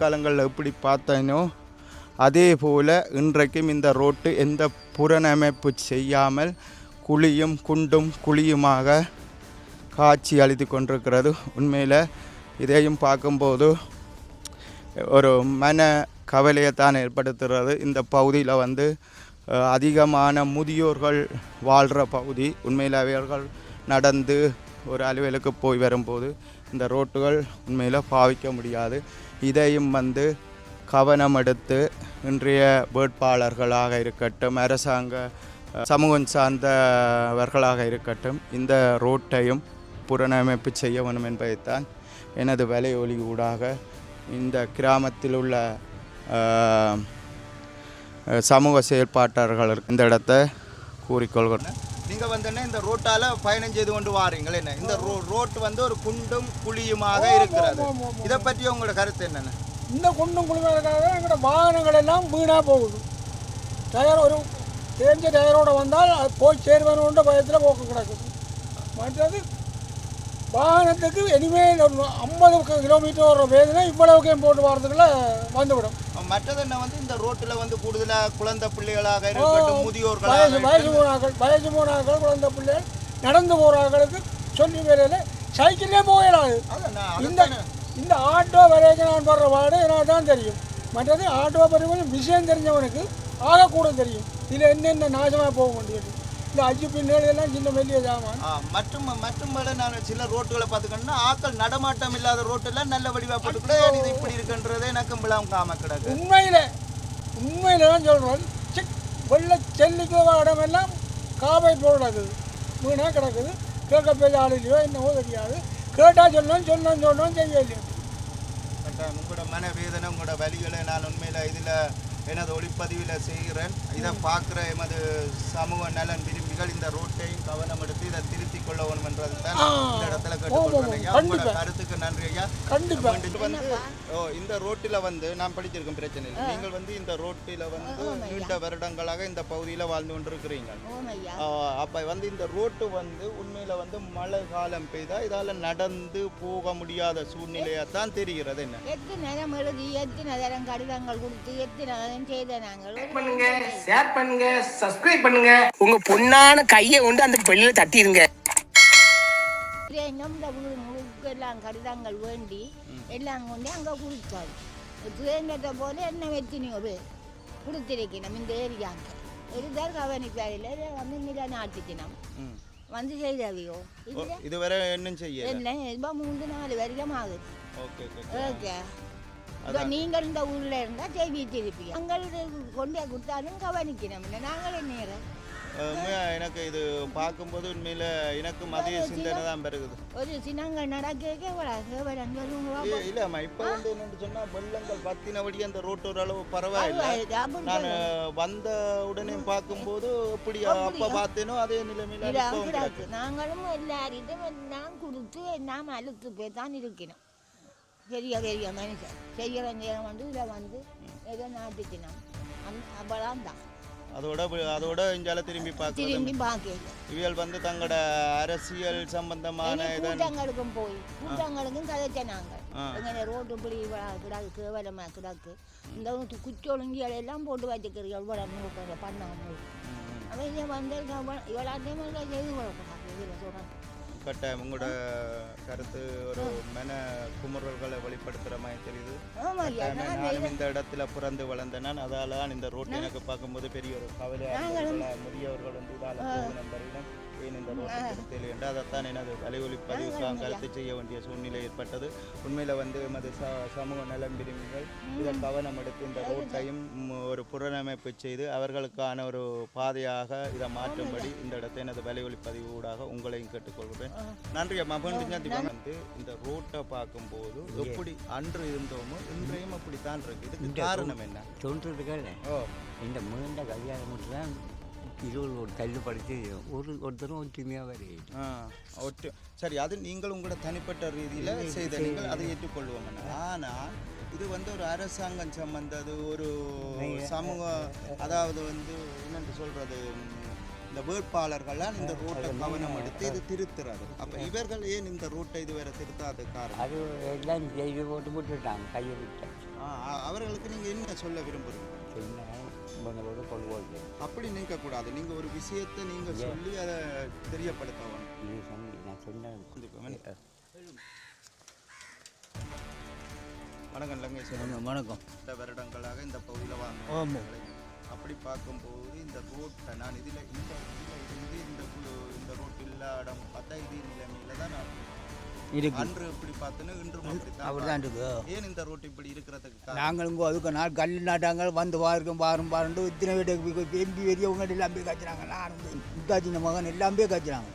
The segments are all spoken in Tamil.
காலங்களில் எப்படி பார்த்தேனோ அதே போல் இன்றைக்கும் இந்த ரோட்டு எந்த புறநமைப்பு செய்யாமல் குழியும் குண்டும் குழியுமாக காட்சி அளித்து கொண்டிருக்கிறது. உண்மையில் இதையும் பார்க்கும்போது ஒரு மன கவலையைத்தான் ஏற்படுத்துகிறது. இந்த பகுதியில் வந்து அதிகமான முதியோர்கள் வாழ்கிற பகுதி. உண்மையில் அவர்கள் நடந்து ஒரு அலுவலுக்கு போய் வரும்போது இந்த ரோட்டுகள் உண்மையில் பாவிக்க முடியாது. இதையும் வந்து கவனம் எடுத்து இன்றைய வேட்பாளர்களாக இருக்கட்டும் அரசாங்க சமூகம் சார்ந்தவர்களாக இருக்கட்டும் இந்த ரோட்டையும் புனரமைப்பு செய்ய வேண்டும் என்பதைத்தான் எனது வலையொலி ஊடாக இந்த கிராமத்தில் உள்ள சமூக செயல்பாட்டாளர்கள் இந்த இடத்தை கூறிக்கொள்கிறேன். நீங்கள் வந்து இந்த ரோட்டால் பயணம் செய்து கொண்டு வாரீங்களே என்ன? இந்த ரோ ரோட்டு வந்து ஒரு குண்டும் குழியுமாக இருக்கிறது. இதை பற்றி உங்களோட கருத்து என்னென்ன? இந்த குண்டும் குழுமைக்காக எங்களோட வாகனங்கள் எல்லாம் வீணாக போகுது. டயர் ஒரு தேஞ்ச டயரோட வந்தால் அது போய் சேருவனுன்ற பயத்தில் போக்கு கிடக்குது. மற்றது வாகனத்துக்கு இனிமேல் ஐம்பது கிலோமீட்டர் வர வேதனை இவ்வளவுக்கு போட்டு வரதுக்குள்ள வந்துவிடும். மற்றது என்ன வந்து இந்த ரோட்டில் வந்து கூடுதலாக குழந்தை பிள்ளைகளாக இருக்கட்டும் முதியோர்களாக வயசு. போனாக்கள் வயசு போனாக்கள் குழந்தை பிள்ளைகள் நடந்து போகிறார்களுக்கு சொல்லி வேலையில் சைக்கிளே போயிடாது இந்த இந்த ஆட்டோ வரைக்கும் நான் படுற பாடு எனக்கு தான் தெரியும். மற்றது ஆட்டோ பற்றி கொஞ்சம் விஷயம் தெரிஞ்சவனுக்கு ஆகக்கூட தெரியும். இதில் என்னென்ன நாசமாக போக முடியாது எல்லாம் சின்ன மெல்லிய சாமான் ஆ, மற்றும் மற்றும் மேல நான் சில ரோட்டுகளை பார்த்துக்கணும்னா ஆக்கள் நடமாட்டம் இல்லாத ரோட்டெல்லாம் நல்ல வடிவா போட்டுக்கூட இது இப்படி இருக்குன்றதே எனக்கு விழாம் காம கிடக்கு. உண்மையில் உண்மையில் தான் சொல்கிறேன் சிக் வெள்ளை செல்லிக்கு இடமெல்லாம் காவை போல் கிடக்குது. வீணாக கிடக்குது. கேட்க பெரிய ஆள் இல்லையோ என்னவோ தெரியாது. கேட்டால் சொல்லணும் சொல்லணும் சொல்லணும் செய்யலையோ கட்டாயம் உங்களோட மனவேதனை உங்களோட வலிகளை நான் உண்மையில இதுல எனது ஒளிப்பதிவில் செய்கிறேன். இதை பார்க்குற எமது சமூக நலன் விரும்பிகள் இந்த ரோட்டையும் கவனம் எடுத்து இதை திருத்திக் கொள்ள வேணும் என்றது தான். இந்த இடத்துல கேட்டுக்கொள்றேன் ஐயா. உங்களோட. கருத்துக்கு நன்றி ஐயா. கண்டிப்பாக வந்து ஓ இந்த ரோட்டில் வந்து நான் படிச்சிருக்கேன் பிரச்சனை இல்லை. நீங்கள் வந்து இந்த ரோட்டில் வந்து நீண்ட வருடங்களாக இந்த பகுதியில் வாழ்ந்து கொண்டிருக்கிறீங்க அப்போ வந்து இந்த ரோட்டு வந்து உண்மையில் வந்து மழை காலம் பெய்தா இதால் நடந்து போக முடியாத சூழ்நிலையாக தான் தெரிகிறது என்ன? எத்தனை நேரம் எழுதி எத்தனை நேரம் கடிதங்கள் கொடுத்து எத்தனை செய்த நாங்கள் பண்ணுங்க ஷேர் பண்ணுங்க சப்ஸ்கிரைப் பண்ணுங்க. உங்க பொண்ணான கையை கொண்டு அந்த பெல்லில தட்டிடுங்க முழுக்க எல்லாம் கடிதங்கள் வேண்டி எல்லாம் கொண்டு அங்கே கொடுத்தாரு சுதந்திரத்தை போல என்ன வெத்தினியோ கொடுத்திருக்கணும் இந்த ஏரியாவுக்கு. இருந்தால் கவனிப்பாரில் வந்து நிலநாட்டுச்சினம் ம். வந்து செய்தவையோ? இதுவரை இன்னும் செய்யல? என்ன மூன்று நாலு வரைக்கும் ஆகுது. Okay okay. ஓகே. இப்போ நீங்கள் இந்த ஊரில் இருந்தால் செய்தி திருப்பி எங்களுக்கு கொண்டு கொடுத்தாலும் கவனிக்கணும். நாங்களே நேரம். எனக்கு இது பார்க்கும்போது உண்மையில் எனக்கும் அதே சிந்தனை தான் பெருகுது. ஒரு சின்னங்கள் நடக்க இல்லம்மா இப்போ வந்து என்னன்னு சொன்னா வெள்ளங்கள் பத்தினபடி அந்த ரோட்டு ஓரளவு பரவாயில்லை. நான் வந்த உடனே பார்க்கும்போது எப்படி அப்ப பார்த்தேனோ அதே நிலைமையில நாங்களும் எல்லாரிடம் எல்லாம் கொடுத்து எல்லாம் அழுத்து போய் தான் இருக்கணும். பெரிய பெரிய மனுஷன். செய்கிற நேரம் வந்து இதில் வந்து ஏதோ நாட்டுக்கணும் அந்த அவ்வளோதான் தான். அதோட அதோட இங்கால திரும்பி பார்க்கறது திரும்பி பார்க்கல இவியல் வந்து தங்களோட அரசியல் சம்பந்தமான கூட்டங்களுக்கும் போய் கூட்டங்களுக்கும் கதைச்ச நாங்கள். எங்களை ரோட்டு இப்படி இவ்வளோ கிடக்கு கேவலமாக கிடக்கு. இந்த குச்சொழுங்கிகள் எல்லாம் போட்டு வச்சுக்கிறீங்க இவ்வளோ பண்ணாமல். அவன் இங்கே வந்து இவ்வளோத்தையும் செய்து கொடுக்கூடாது இதில் சொல்கிறேன் கட்டாயம் உங்களோட கருத்து ஒரு மன குமுறல்களை வெளிப்படுத்துற மாதிரி தெரியுது. நானும் இந்த இடத்துல பிறந்து வளர்ந்தேன் நான் அதால தான் இந்த ரோட் எனக்கு பார்க்கும்போது பெரிய ஒரு இருந்தது. முதியவர்கள் வந்து இதால போகணும் ஏன் இந்த ரோட்டை தெரியல அதைத்தான் எனது வலையொலி பதிவுக்காக கருத்து செய்ய வேண்டிய சூழ்நிலை ஏற்பட்டது. உண்மையில் வந்து எமது ச சமூக நலம் விரும்பிகள் இதை கவனம் எடுத்து இந்த ரோட்டையும் ஒரு புறநமைப்பு செய்து அவர்களுக்கான ஒரு பாதையாக இதை மாற்றும்படி இந்த இடத்தை எனது வலையொலி பதிவு ஊடாக உங்களையும் கேட்டுக்கொள்கிறேன். நன்றி சந்திப்போம். வந்து இந்த ரோட்டை பார்க்கும்போது எப்படி அன்று இருந்தோமோ இன்றையும் அப்படித்தான் இருக்கு. இதுக்கு காரணம் என்ன? சொல்கிறதுக்காக ஓ. இந்த மீண்ட கல்யாணம் மட்டும் தான் ஒரு தள்ளுபடுத்தி ஒரு ஒருத்தரும் ஒற்றுமையாக வரையும் ஆ, ஒட்டு. சரி அது நீங்கள் உங்களோட தனிப்பட்ட ரீதியில் செய்த நீங்கள் அதை ஏற்றுக்கொள்வோம். ஆனால் இது வந்து ஒரு அரசாங்கம் சம்பந்தது ஒரு சமூக அதாவது வந்து என்னென்று சொல்றது? ம், இந்த வேட்பாளர்கள்லாம் இந்த ரோட்டை கவனம் எடுத்து இது திருத்துறது அப்ப இவர்கள் ஏன் இந்த ரோட்டை இதுவரை திருத்தாத காரணம்? அது எல்லாம் செய்து போட்டு விட்டுட்டாங்க கையை விட்டு அவர்களுக்கு நீங்க என்ன சொல்ல விரும்புறீங்க? சின்ன இவங்களோட போகுது அப்படி நினைக்க கூடாது நீங்க ஒரு விஷயத்தை நீங்க சொல்லி அதை தெரியப்படுத்தணும் இது சொன்னி நான் சொன்னேன். வணக்கம் லங்கேஸ்வரன் வணக்கம் இந்த வருடங்களாக இந்த பகுதியில் வாங்க ஆமாம் அப்படி பார்க்கும்போது இந்த ரோட்டை நான் இதில் இந்த இதுல இருந்து இந்த இந்த ரோட் இல்லாடம் பார்த்தா இது நிலைமையில தான் நான் இருக்கு. அன்று இப்படி பார்த்தோன்னா இன்றும் அப்படித்தான் அப்படிதான் இருக்கு. ஏன் இந்த ரோட் இப்படி இருக்கிறதுக்கு காரணம்? நாங்கள் இங்கே அதுக்கு நாள் கல் நாட்டாங்க வந்து பாருக்கும் பாரும் பாருண்டு இத்தனை வீட்டுக்கு எம்பி பெரியவங்க எல்லாம் போய் கச்சுறாங்க நான் மகன் எல்லாம்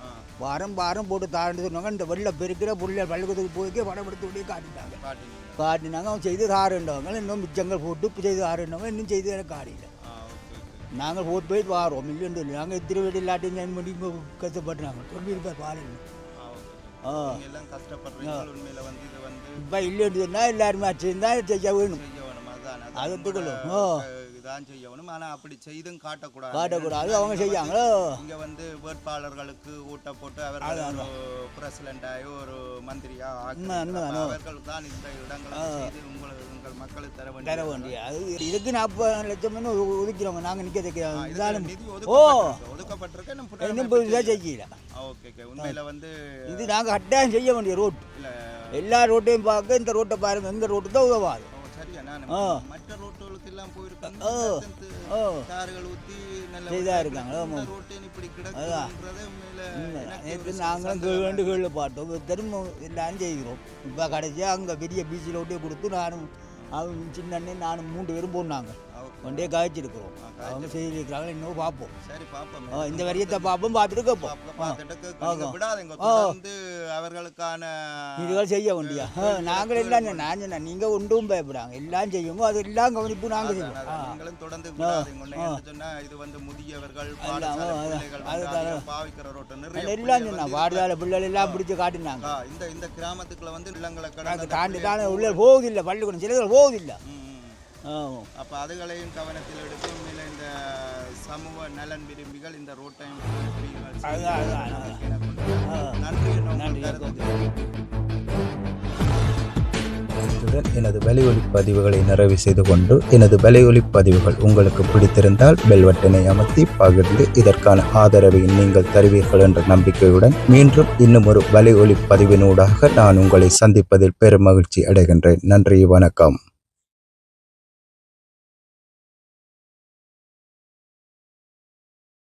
ஆ, வாரம் வாரம் போட்டு தாண்டு சொன்னாங்க இந்த வெள்ளை பெருக்கிற புள்ள பள்ளிக்கூடத்துக்கு போய்க்கே படம் எடுத்து விட்டு காட்டிட்டாங்க. காட்டுனீங்க. அவன் செய்து தாருண்டவங்க இன்னும் மிச்சங்கள் போட்டு செய்து தாருண்டவங்க இன்னும் செய்து எனக்கு நாங்கள் போட்டு போயிட்டு வாரோம் இல்லைன்னு சொல்லி நாங்கள் இத்தனை வீடு இல்லாட்டி ஜாயின் பண்ணி இங்கே கஷ்டப்படுறாங்க சொல்லியிருக்கார் பாருங்க ஆ, இப்போ இல்லைன்னு சொன்னால் எல்லாருமே அடிச்சிருந்தா செய்ய வேணும் செய்ய வேணும் அதான் அது. உங்களோட, ஆ. அஹ், இதான் செய்ய வேணும் ஆனா அப்படி செய்தும் காட்டக்கூடாது. காட்டக்கூடாது அவங்க செய்யாங்களோ? இங்க வந்து வேட்பாளர்களுக்கு ஊட்ட போட்டு அவர்கள் ஒரு பிரசிடண்டாயோ ஒரு மந்திரியா. அவர்கள் தான் இந்த இடங்களை செய்து உங்களுக்கு உங்கள் மக்களுக்கு தர தர வேண்டிய வேண்டிய அது இதுக்கு நாற்பது லட்சம் ஒதுக்கிறவங்க நாங்கள் நிற்க ஆ, தைக்கிறோம் இதுக்கு இருந்தாலும் நிதி ஓ! ஒதுக்கப்பட்டிருக்கு. இன்னும் புதுசாக செய்யல. ஓகே ஓகே உண்மையில வந்து இது நாங்கள் கட்டாயம் செய்ய வேண்டிய ரோட் இல்ல. எல்லா ரோட்டையும் பார்க்க இந்த ரோட்டை பாருங்க இந்த ரோட்டு தான் உதவாது. மற்ற ரோட்டுகளுக்கு எல்லாம் போயிருக்காங்க. கார்கள் நல்ல இருக்காங்க, இப்படி கிடக்குன்றதே நாங்களும் கீழ் கீழே பார்த்தோம். திரும்ப எல்லாம் செய்கிறோம் இப்போ கடைசியாக அங்கே பெரிய பீச் ரோட்டே கொடுத்து நானும் அவன் சின்ன நானும் மூன்று பேரும் போனாங்க. கொண்டே காய்ச்சிருக்கிறோம். அவங்க செய்திருக்கிறாங்க இன்னும் பார்ப்போம். சரி பாப்போம் ஆ, இந்த வரியத்தை பார்ப்போம் பார்த்துட்டு கேட்போம். தொடர்ந்து அவர்களுக்கான இதுகள் செய்ய வேண்டியா? நாங்கள் எல்லாம். நான் சொன்னேன் நீங்கள் ஒன்றும் பயப்படாங்க. எல்லாம் செய்யுமோ அது எல்லாம் கவனிப்பு நாங்கள் செய்வோம். ஆ. நீங்களும் தொடர்ந்து விடாதீங்க. உன்னை என்ன சொன்னா இது வந்து முதியவர்கள் வந்து எல்லாம் பிள்ளைகள் சொன்னா வந்து பாடுதால பிள்ளைகள் எல்லாம் பிடிச்சி காட்டினாங்க. இந்த இந்த கிராமத்துக்குள்ள வந்து தாண்டி தானே உள்ள போகுதில்லை பள்ளிக்கூடம் சிலர்கள் போகுதில்லை அப்ப அதுகளையும் கவனத்தில் எடுத்து உண்மையில இந்த சமூக நலன் விரும்பிகள் இந்த ரோட்டையும். நன்றி இத்துடன் எனது வலையொலி பதிவுகளை நிறைவு செய்து கொண்டு எனது வலையொலி பதிவுகள் உங்களுக்கு பிடித்திருந்தால் பெல் பட்டனை அமர்த்தி பகிர்ந்து இதற்கான ஆதரவை நீங்கள் தருவீர்கள் என்ற நம்பிக்கையுடன் மீண்டும் இன்னும் ஒரு வலையொலி பதிவினூடாக நான் உங்களை சந்திப்பதில் பெரும் மகிழ்ச்சி அடைகின்றேன். நன்றி வணக்கம்.